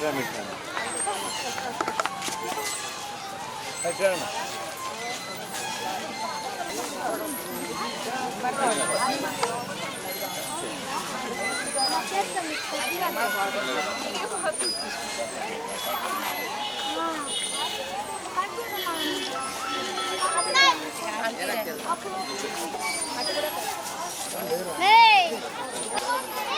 German can. Hi, German. Hey!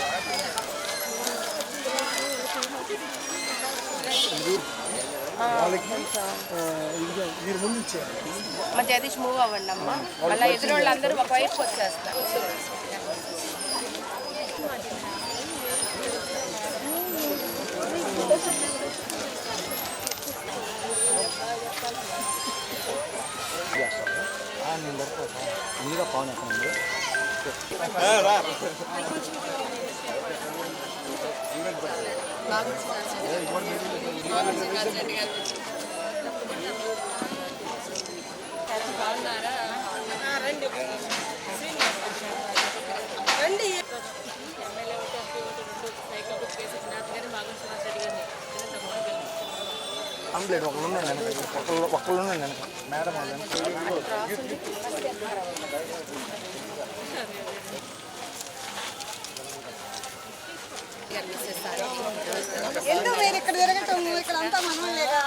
మీరు? ముందు ఇచ్చేయాలి. మా జగదీష్ మూవ్ అవ్వండి అమ్మ. మళ్ళీ ఎదురు వాళ్ళందరూ ఒకవైపు వచ్చేస్తారు. ముందుగా పవన్ ఎక్కడ కంప్లీట్ ఒకళ్ళు ఉన్నాడు వెనక. ఒకళ్ళు ఒకళ్ళు ఉన్నాడు వెనక. మేడం వాళ్ళు వెనక ఎందుకు మీరు ఇక్కడ జరగటం ఇక్కడ అంతా మనం లేదా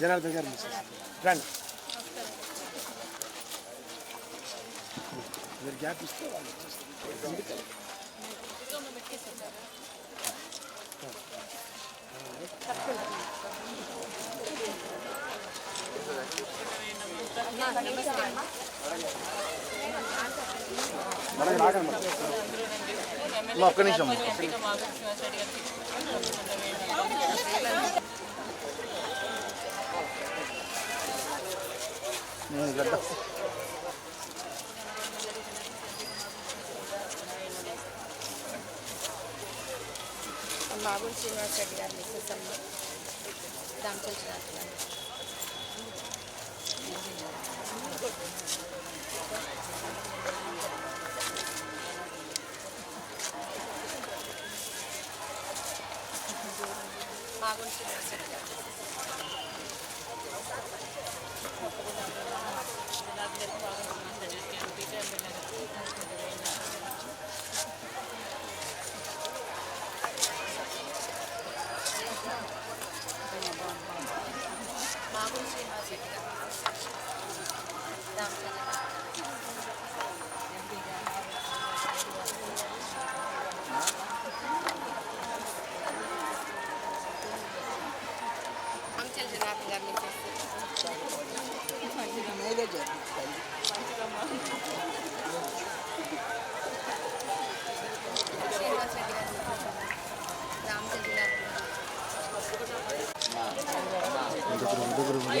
జనార్దన్ గారు రండి. మీరు గ్యాప్ ఇస్తే వాళ్ళు ఒక్క నిమిషం నేను గడ్డ మాగుంటి శ్రీనివాస్ రెడ్డి గారి మిస్సెస్ అమ్మ దామచల్ శ్రీనివాస్ గారు మాగుంటి శ్రీనివాస్ రెడ్డి గారు మాగుంటి శ్రీనివాస్ రెడ్డి గారు దామచల్ దామచల్ జనార్దన్ గారి మిస్సెస్ శ్రీనివాస్ రెడ్డి గారి మిస్సెస్ అమ్మ రామచల్ జనార్దన్ గారు మా దామచల్ జనార్దన్ గారి మిస్సెస్ బాగుంది రాకపోయినా సరే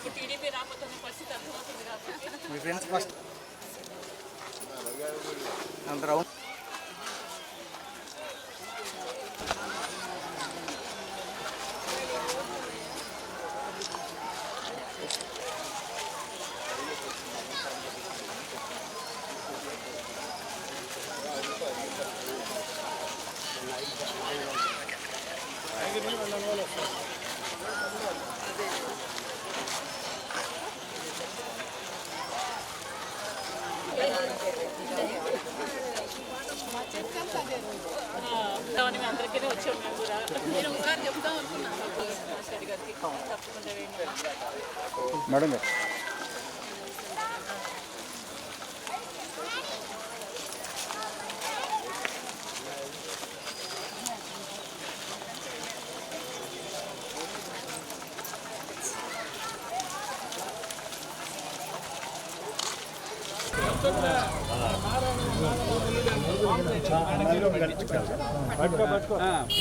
ఇప్పుడు టీడీపీ రాకపోతే పరిస్థితి అర్థమవుతుంది కాబట్టి మీ ఫ్రెండ్స్ ఫస్ట్ అంత రౌండ్ మేము అందరికీ వచ్చాం మేము కూడా నేను ఒకసారి చెప్తాం అనుకున్నాను మేడం గారు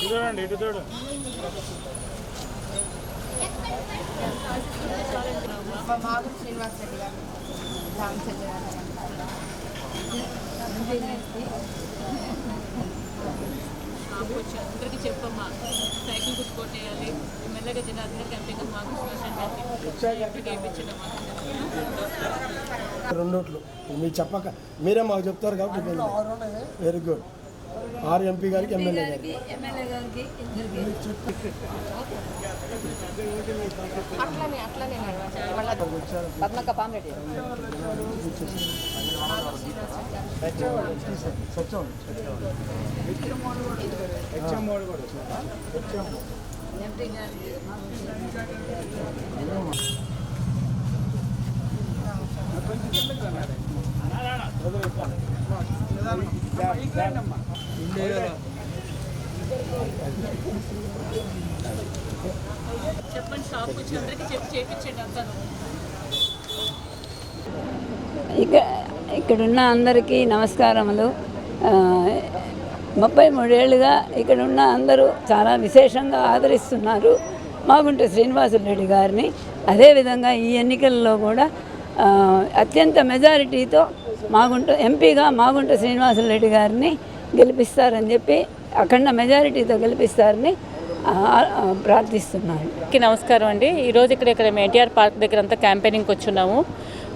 చూడండి ఇటు చూడండి మా మాగుడు శ్రీనివాస్ రెడ్డి గారు రామచంద్ర గారు నాకు వచ్చి అందరికీ చెప్పమ్మా సైకిల్ గుర్తుకొట్టేయాలి మెల్లగా జనార్దన్ ఎంపీకి మాకు రెండోట్లు మీరు చెప్పక మీరే మాకు చెప్తారు కాబట్టి వెరీ గుడ్ ఆరు ఎంపీ గారికి ఎమ్మెల్యే గారికి అట్లనే అట్లనే నడవాలి మళ్ళా పద్మక్క పామరెడ్డి సత్యం చెప్పండి చెప్పి చేయించండి అంతా. ఇక ఇక్కడున్న అందరికీ నమస్కారములు. ముప్పై మూడేళ్ళుగా ఇక్కడున్న అందరూ చాలా విశేషంగా ఆదరిస్తున్నారు మాగుంట శ్రీనివాసులు రెడ్డి గారిని. అదేవిధంగా ఈ ఎన్నికల్లో కూడా అత్యంత మెజారిటీతో మాగుంట ఎంపీగా మాగుంట శ్రీనివాసులు రెడ్డి గారిని గెలిపిస్తారని చెప్పి అఖండ మెజారిటీతో గెలిపిస్తారని ప్రార్థిస్తున్నాను నమస్కారం అండి. ఈరోజు ఇక్కడ ఇక్కడ మేము ఎన్టీఆర్ పార్క్ దగ్గర అంతా క్యాంపెయినింగ్కి వచ్చున్నాము.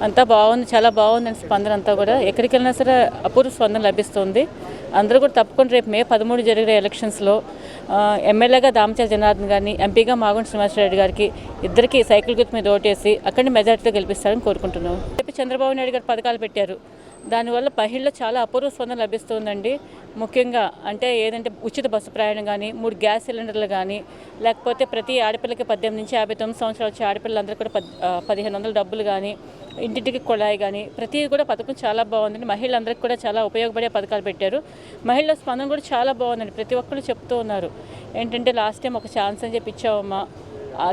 అంతా బాగుంది చాలా బాగుందండి స్పందన అంతా కూడా. ఎక్కడికి వెళ్ళినా సరే అపూర్వ స్పందన లభిస్తుంది. అందరూ కూడా తప్పకుండా రేపు మే పదమూడు జరిగే ఎలక్షన్స్లో ఎమ్మెల్యేగా దామచల జనార్దన్ గారిని ఎంపీగా మాగుంట శ్రీనివాసరెడ్డి గారికి ఇద్దరికి సైకిల్ గుర్తు మీద ఓటేసి అక్కడిని మెజార్టీతో గెలిపిస్తారని కోరుకుంటున్నాం రేపు చంద్రబాబు నాయుడు గారు పథకాలు పెట్టారు. దానివల్ల మహిళల్లో చాలా అపూర్వ స్పందన లభిస్తుందండి. ముఖ్యంగా అంటే ఏదంటే ఉచిత బస్సు ప్రయాణం కానీ మూడు గ్యాస్ సిలిండర్లు కానీ లేకపోతే ప్రతి ఆడపిల్లకి పద్దెనిమిది నుంచి యాభై తొమ్మిది సంవత్సరాలు వచ్చే ఆడపిల్లలందరూ కూడా పద్ పదిహేను వందల డబ్బులు కానీ ఇంటింటికి కుళాయి కానీ ప్రతిదీ కూడా పథకం చాలా బాగుందండి. మహిళలందరికీ కూడా చాలా ఉపయోగపడే పథకాలు పెట్టారు. మహిళల స్పందన కూడా చాలా బాగుందండి. ప్రతి ఒక్కరు చెప్తూ ఉన్నారు. ఏంటంటే లాస్ట్ టైం ఒక ఛాన్స్ అని చెప్పి ఇచ్చావమ్మా.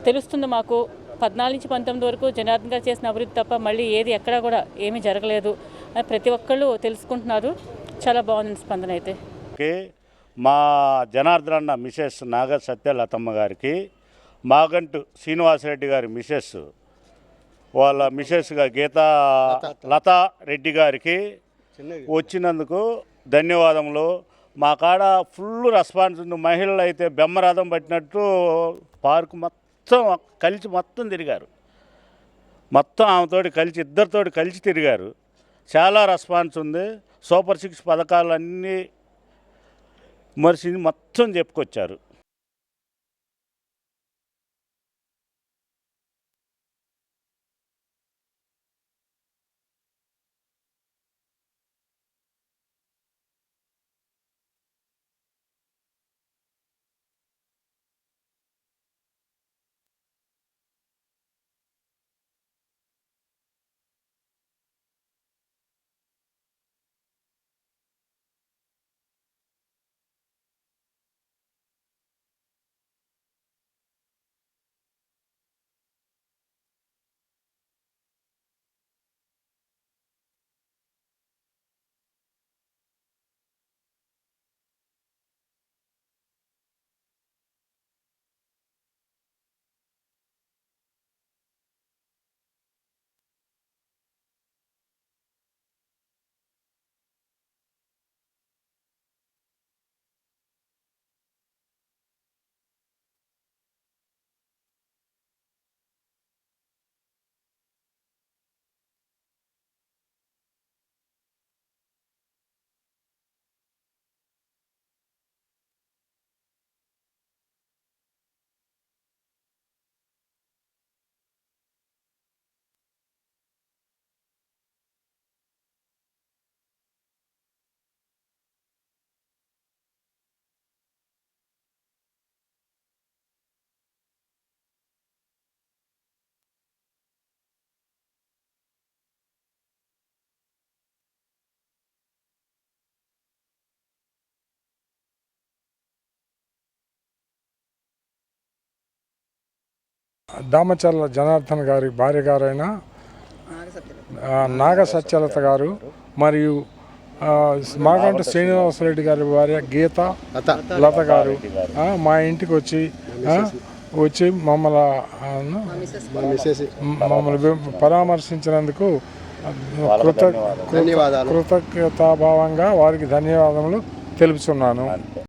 తెలుస్తుంది మాకు. పద్నాలుగు నుంచి పంతొమ్మిది వరకు జనార్దన్ గారు చేసిన అభివృద్ధి తప్ప మళ్ళీ ఏది ఎక్కడా కూడా ఏమీ జరగలేదు. ప్రతి ఒక్కళ్ళు తెలుసుకుంటున్నారు. చాలా బాగుంది స్పందన అయితే. మా జనార్దన్ మిసెస్ నాగ సత్యలతమ్మ గారికి మాగంటు శ్రీనివాసరెడ్డి గారి మిసెస్ వాళ్ళ మిసెస్గా గీతా లతా రెడ్డి గారికి వచ్చినందుకు ధన్యవాదములు. మా కాడ ఫుల్ రెస్పాన్స్ ఉంది. మహిళలు అయితే బెమ్మరథం పట్టినట్టు పార్కు మొత్తం కలిసి మొత్తం తిరిగారు. మొత్తం ఆమెతోటి కలిసి ఇద్దరితోటి కలిసి తిరిగారు. చాలా రెస్పాన్స్ ఉంది. సూపర్ సిక్స్ పథకాలు అన్నీ మొత్తం చెప్పుకొచ్చారు. దామచర్ల జనార్దన్ గారి భార్య గారైన నాగ సత్యలత గారు మరియు మాగంట శ్రీనివాసరెడ్డి గారి భార్య గీత లత గారు మా ఇంటికి వచ్చి వచ్చి మమ్మల్ని మమ్మల్ని పరామర్శించినందుకు కృత కృతజ్ఞతాభావంగా వారికి ధన్యవాదములు తెలుపుతున్నాను